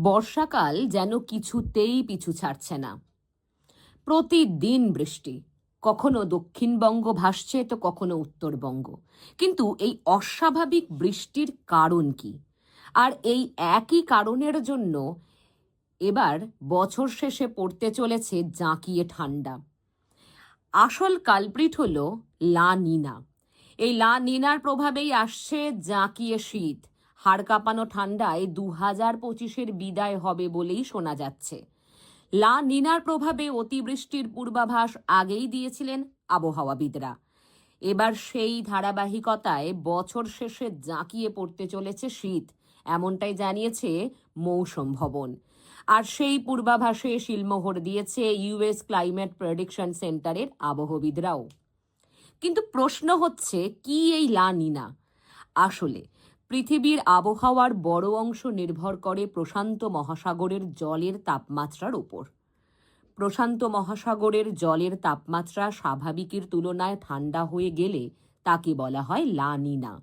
বর্ষাকাল যেন কিছুতেই পিছু ছাড়ছে না। প্রতিদিন বৃষ্টি। কখনো দক্ষিণবঙ্গ ভাসছে, তো কখনো উত্তরবঙ্গ। কিন্তু এই অস্বাভাবিক বৃষ্টির কারণ কি? আর এই একই কারণের জন্য এবার বছর শেষে পড়তে চলেছে জাঁকিয়ে ঠান্ডা। আসল কালপ্রিট হল লা নিনা। এই লা নিনার প্রভাবেই আসছে জাঁকিয়ে শীত। হাড় কাঁপানো ঠান্ডায় দু হাজার পঁচিশের বিদায় হবে বলেই শোনা যাচ্ছে। লা নিনার প্রভাবে অতিবৃষ্টির পূর্বাভাস আগেই দিয়েছিলেন আবহাওয়াবিদরা। এবার সেই ধারাবাহিকতায় বছর শেষে জাঁকিয়ে পড়তে চলেছে শীত, এমনটাই জানিয়েছে মৌসুম ভবন। আর সেই পূর্বাভাসে শিলমোহর দিয়েছে ইউএস ক্লাইমেট প্রেডিকশন সেন্টারের আবহবিদরাও কিন্তু প্রশ্ন হচ্ছে, কি এই লা নিনা? আসলে পৃথিবীর আবহাওয়ার বড় অংশ নির্ভর করে প্রশান্ত মহাসাগরের জলের তাপমাত্রার উপর প্রশান্ত মহাসাগরের জলের তাপমাত্রা স্বাভাবিকের তুলনায় ঠান্ডা হয়ে গেলে তাকে বলা হয় লানিনা।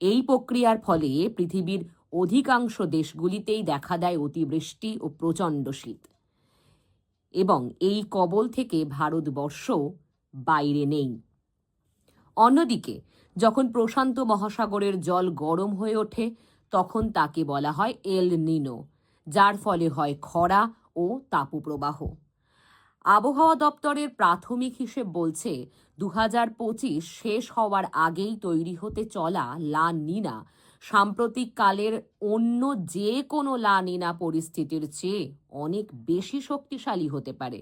এই প্রক্রিয়ার ফলে পৃথিবীর অধিকাংশ দেশগুলিতেই দেখা দেয় অতিবৃষ্টি ও প্রচণ্ড শীত। এবং এই কবল থেকে ভারতবর্ষ বাইরে নেই। অন্যদিকে যখন প্রশান্ত মহাসাগরের জল গরম হয়ে ওঠে, তখন তাকে বলা হয় এল নিনো, যার ফলে হয় খরা ও তাপপ্রবাহ। আবহাওয়া দপ্তরের প্রাথমিক হিসেব বলছে দু শেষ হওয়ার আগেই তৈরি হতে চলা লা নিনা সাম্প্রতিক কালের অন্য যে কোনো লা নিনা পরিস্থিতির চেয়ে অনেক বেশি শক্তিশালী হতে পারে।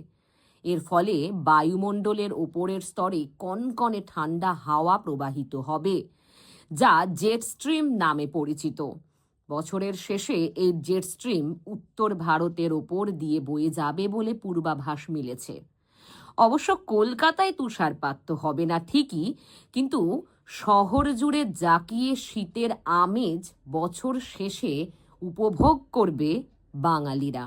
এর ফলে বায়ুমণ্ডলের ওপরের স্তরে কনকনে ঠান্ডা হাওয়া প্রবাহিত হবে, যা জেট স্ট্রিম নামে পরিচিত। বছরের শেষে এই জেট স্ট্রিম উত্তর ভারতের ওপর দিয়ে বয়ে যাবে বলে পূর্বাভাস মিলেছে। অবশ্য কলকাতায় তুষারপাত তো হবে না ঠিকই, কিন্তু শহর জুড়ে জাকিয়ে শীতের আমেজ বছর শেষে উপভোগ করবে বাঙালিরা।